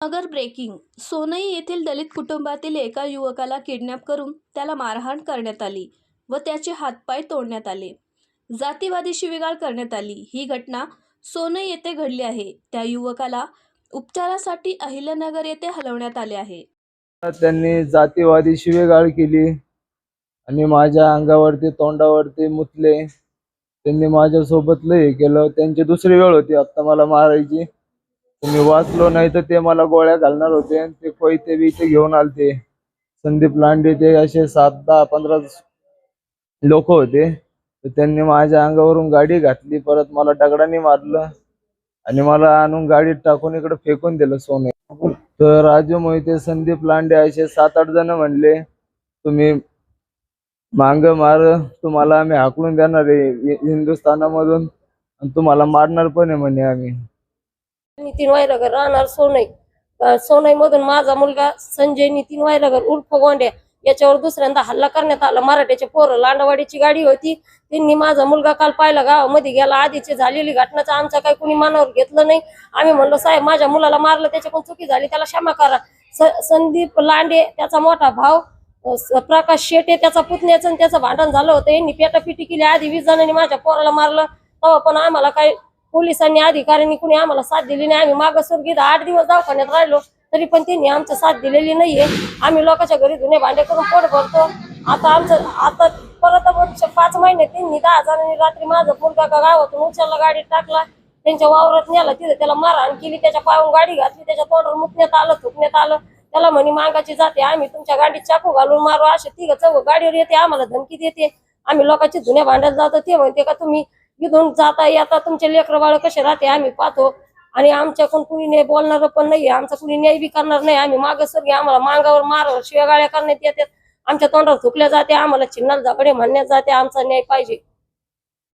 नगर breaking. Sonai येथील दलित कुटुंबातील एका युवकाला किडनॅप करून त्याला मारहाण करण्यात आली व त्याचे हातपाय तोडण्यात आले. जातीवादी शिवीगाळ करण्यात आली. ही घटना सोनई येथे घडली आहे. त्या युवकाला उपचारासाठी अहिल्यानगर येथे हलवण्यात आले आहे. त्यांनी जातीवादी शिवेगाळ केली आणि माझ्या अंगावरती तोंडावरती मुतले. त्यांनी माझ्यासोबत लय हे केलं. त्यांची दुसरी वेळ होती. आत्ता मला मारायची. मी वाचलो नाही तर ते मला गोळ्या घालणार होते आणि ते कोयते बिते घेऊन आलते. संदीप लांडे ते असे सात दहा पंधरा लोक होते. तर त्यांनी माझ्या अंगावरून गाडी घातली. परत मला दगडाने मारलं आणि मला आणून गाडीत टाकून इकडे फेकून दिलं सोने. तर राजू मोहिते संदीप लांडे असे सात आठ जण म्हणले तुम्ही मांग मार तुम्हाला आम्ही हाकलून देणार आहे हिंदुस्थानामधून आणि तुम्हाला मारणार पण आहे म्हणे आम्ही. नितीन वायरागर राहणार सोनई. सोनई मधून माझा मुलगा संजय नितीन वायरागर उर्फ गोंड्या याच्यावर दुसऱ्यांदा हल्ला करण्यात आला. मराठ्याचे पोरं लांडवाडीची गाडी होती. त्यांनी माझा मुलगा काल पाहिला गावामध्ये. गेला आधीची झालेली घटनाचा आमचा काही कुणी मनावर घेतलं नाही. आम्ही म्हणलो साहेब माझ्या मुलाला मारलं त्याच्याकडून चुकी झाली त्याला क्षमा करा. स- संदीप लांडे त्याचा मोठा भाव प्रकाश शेटे त्याचा पुतण्याचं त्याचं भांडण झालं होतं. यांनी पेटापिटी केली. आधी वीस जणांनी माझ्या पोराला मारलं. तेव्हा पण आम्हाला काही पोलिसांनी अधिकाऱ्यांनी कुणी आम्हाला साथ दिली नाही. आम्ही मागासवर आठ दिवस दवाखान्यात राहिलो तरी पण त्यांनी आमचा साथ दिलेली नाहीये. आम्ही लोकांच्या घरी धुणे भांडे करून पोट भरतो. आता आमचं आता परत पाच महिने त्यांनी दहा जणांनी रात्री माझा मुलगा का गावातून उचलला गाडीत टाकला. त्यांच्या वावरात नेला तिथे त्याला मारहाण केली त्याच्या पायून गाडी घातली त्याच्या तोंडावर मुकण्यात आलं थुकण्यात आलं. त्याला म्हणे मागाची जाते आम्ही तुमच्या गाडीत चाकू घालून मारू असे तिघ चौघ गाडीवर येते आम्हाला धमकी देते. आम्ही लोकांची धुण्या भांड्यात जातो ते म्हणते का तुम्ही इथून जाता येता तुमचे लेकर बाळ कसे राहते आम्ही पाहतो. आणि आमच्याकडून कुणी नाही बोलणार पण नाही आमचा कुणी न्याय बी करणार नाही. आम्ही माग सरगे आम्हाला मांगावर मारावर शिव्या गाळ्या करण्यात येतात. आमच्या तोंडावर थुकल्या जाते आम्हाला चिन्हाल झगडे म्हणण्यात जाते. आमचा न्याय पाहिजे.